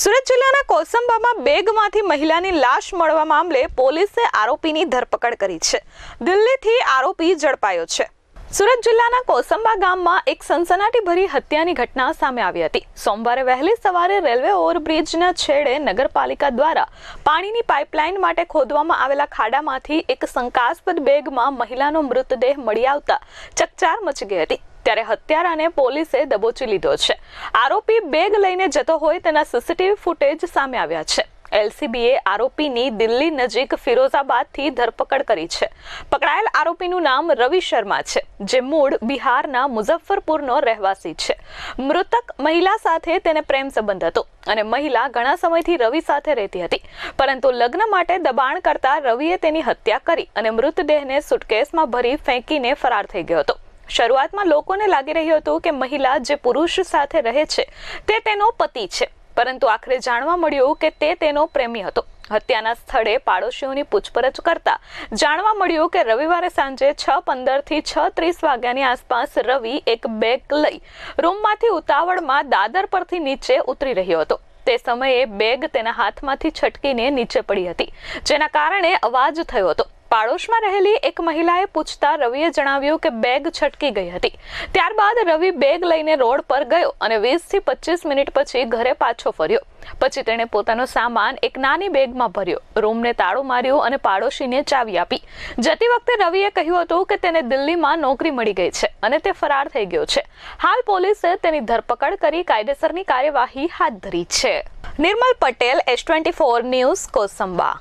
સુરત જિલ્લાના કોસંબામાં બેગમાંથી મહિલાની લાશ મળવા મામલે પોલીસે આરોપીની ધરપકડ કરી છે. દિલ્હીથી આરોપી ઝડપાયો છે. સુરત જિલ્લાના કોસંબા ગામમાં એક સનસનાટીભરી હત્યાની ઘટના સામે આવી હતી. સોમવારે વહેલી સવારે રેલવે ઓવરબ્રિજના છેડે નગરપાલિકા દ્વારા પાણીની પાઇપલાઇન માટે ખોદવામાં આવેલા ખાડામાંથી એક શંકાસ્પદ બેગમાં મહિલાનો મૃતદેહ મળી આવતા ચકચાર મચી ગઈ હતી. ત્યારે હત્યારાને પોલીસે દબોચી લીધો છે. આરોપી બેગ લઈને જતો હોય તેના સીસીટીવી ફૂટેજ સામે આવ્યા છે. એલસીબીએ આરોપીની દિલ્હી નજીક ફિરોઝાબાદથી ધરપકડ કરી છે. પકડાયેલ આરોપીનું નામ રવિ શર્મા છે, જે મૂળ બિહારના મુઝફ્ફરપુરનો રહેવાસી છે. મૃતક મહિલા સાથે તેને પ્રેમ સંબંધ હતો અને મહિલા ઘણા સમયથી રવિ સાથે રહેતી હતી. પરંતુ લગ્ન માટે દબાણ કરતા રવિએ તેની હત્યા કરી અને મૃતદેહને સુટકેસમાં ભરી ફેંકીને ફરાર થઈ ગયો હતો. શરૂઆતમાં લોકોને લાગી રહ્યું હતું કે મહિલા જે પુરુષ સાથે રહે છે, તે તેનો પતિ છે. પરંતુ આખરે જાણવા મળ્યું કે તે તેનો પ્રેમી હતો. હત્યાના સ્થળે પાડોશીઓની પૂછપરછ કરતા જાણવા મળ્યું કે રવિવારે સાંજે છ પંદરથી છ ત્રીસ વાગ્યાની આસપાસ રવિ એક બેગ લઈ રૂમમાંથી ઉતાવળમાં દાદર પરથી નીચે ઉતરી રહ્યો હતો. તે સમયે બેગ તેના હાથમાંથી છટકીને નીચે પડી હતી, જેના કારણે અવાજ થયો હતો. પાડોશમાં રહેલી એક મહિલાએ પૂછતા રવિએ જણાવ્યું કે બેગ છટકી ગઈ હતી. ત્યારબાદ રવિ બેગ લઈને રોડ પર ગયો અને વીસથી પચીસ મિનિટ પછી ઘરે પાછો ફર્યો. પછી તેણે પોતાનો સામાન એક નાની બેગમાં ભર્યો, રૂમને તાળું માર્યું અને પાડોશીને ચાવી આપી. જતી વખતે રવિએ કહ્યું હતું કે તેને દિલ્હીમાં નોકરી મળી ગઈ છે અને તે ફરાર થઈ ગયો છે. હાલ પોલીસે તેની ધરપકડ કરી કાયદેસરની કાર્યવાહી હાથ ધરી છે. Nirmal Patel, S twenty four news, Kosamba.